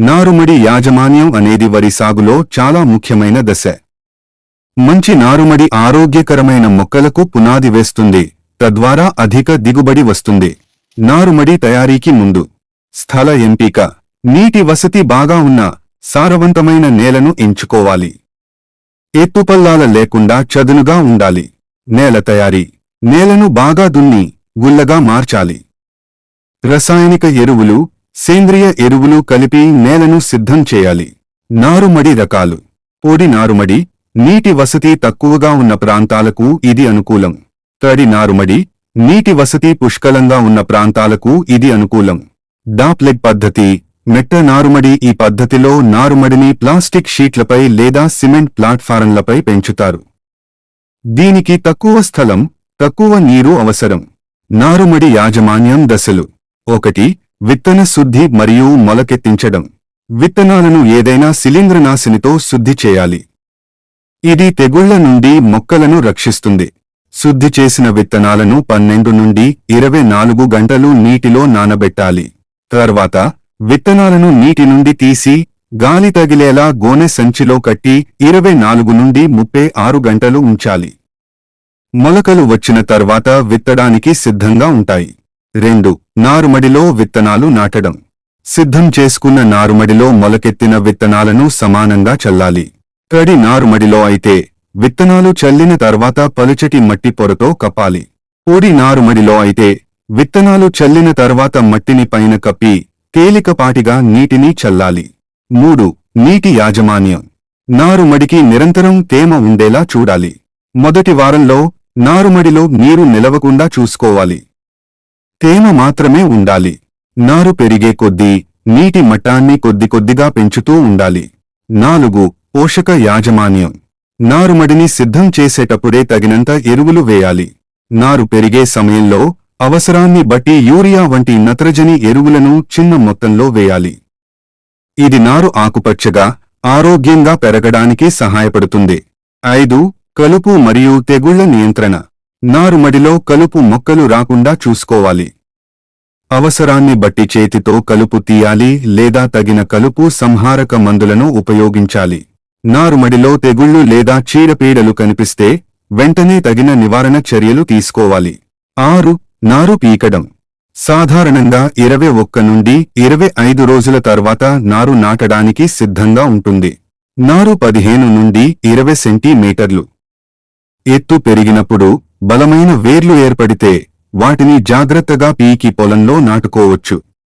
నారుమడి యాజమాన్యం అనేది వరి సాగులో చాలా ముఖ్యమైన దశ. మంచి నారుమడి ఆరోగ్యకరమైన మొక్కలకు పునాది వేస్తుంది తద్వారా అధిక దిగుబడి వస్తుంది. నారుమడి తయారీకి ముందు. స్థల ఎంపిక. నీటి వసతి బాగా ఉన్న సారవంతమైన నేలను ఎంచుకోవాలి. ఎత్తుపల్లాల లేకుండా చదునుగా ఉండాలి. నేల తయారీ. నేలను బాగా దున్ని గుల్లగా మార్చాలి. రసాయనిక ఎరువులు సేంద్రియ ఎరువులు కలిపి నేలను సిద్ధం చేయాలి. నారుమడి రకాలు. పొడి నారుమడి నీటి వసతి తక్కువగా ఉన్న ప్రాంతాలకు ఇది అనుకూలం. తడి నారుమడి నీటి వసతి పుష్కలంగా ఉన్న ప్రాంతాలకు ఇది అనుకూలం. డాప్లెగ్ పద్ధతి. మెట్ట నారుమడి ఈ పద్ధతిలో నారుమడిని ప్లాస్టిక్ షీట్లపై లేదా సిమెంట్ ప్లాట్ఫారంలపై పెంచుతారు. దీనికి తక్కువ స్థలం తక్కువ నీరు అవసరం. నారుమడి యాజమాన్యం దశలు. ఒకటి విత్తన శుద్ధి మరియు మొలకెత్తించడం. విత్తనాలను ఏదైనా శిలీంద్రనాశినితో శుద్ధి చేయాలి. ఇది తెగుళ్ళ నుండి మొక్కలను రక్షిస్తుంది. శుద్ధి చేసిన విత్తనాలను పన్నెండు నుండి ఇరవై నాలుగు గంటలు నీటిలో నానబెట్టాలి. తర్వాత విత్తనాలను నీటి నుండి తీసి గాలి తగిలేలా గోనె సంచిలో కట్టి ఇరవై నాలుగు నుండి ముప్పై ఆరు గంటలు ఉంచాలి. మొలకలు వచ్చిన తర్వాత విత్తడానికి సిద్ధంగా ఉంటాయి. రెండు నారుమడిలో విత్తనాలు నాటడం. సిద్ధం చేసుకున్న నారుమడిలో మొలకెత్తిన విత్తనాలను సమానంగా చల్లాలి. తడి నారుమడిలో అయితే విత్తనాలు చల్లిన తర్వాత పలుచటి మట్టి పొరతో కప్పాలి. పొడి నారుమడిలో అయితే విత్తనాలు చల్లిన తర్వాత మట్టిని పైన కప్పి తేలికపాటిగా నీటిని చల్లాలి. మూడు నీటి యాజమాన్యం. నారుమడికి నిరంతరం తేమ ఉండేలా చూడాలి. మొదటి వారంలో నారుమడిలో నీరు నిలవకుండా చూసుకోవాలి. తేమ మాత్రమే ఉండాలి. నారు పెరిగే కొద్దీ నీటి మట్టాన్ని కొద్ది కొద్దిగా పెంచుతూ ఉండాలి. నాలుగు పోషక యాజమాన్యం. నారుమడిని సిద్ధం చేసేటప్పుడే తగినంత ఎరువులు వేయాలి. నారు పెరిగే సమయంలో అవసరాన్ని బట్టి యూరియా వంటి నత్రజని ఎరువులను చిన్న మొత్తంలో వేయాలి. ఇది నారు ఆకుపచ్చగా ఆరోగ్యంగా పెరగడానికి సహాయపడుతుంది. ఐదు కలుపు మరియు తెగుళ్ళ నియంత్రణ. నారుమడిలో కలుపు మొక్కలు రాకుండా చూసుకోవాలి. అవసరాన్ని బట్టి చేతితో కలుపు తీయాలి లేదా తగిన కలుపు సంహారక మందులను ఉపయోగించాలి. నారుమడిలో తెగుళ్ళు లేదా చీడపీడలు కనిపిస్తే వెంటనే తగిన నివారణ చర్యలు తీసుకోవాలి. ఆరు నారు పీకడం. సాధారణంగా ఇరవై ఒక్క నుండి ఇరవై ఐదు రోజుల తర్వాత నారు నాటడానికి సిద్ధంగా ఉంటుంది. నారు పదిహేను నుండి ఇరవై సెంటీమీటర్లు. ఎత్తు పెరిగినప్పుడు బలమైన వేర్లు ఏర్పడితే వాటిని జాగ్రత్తగా పీకి పొలంలో నాటుకోవచ్చు.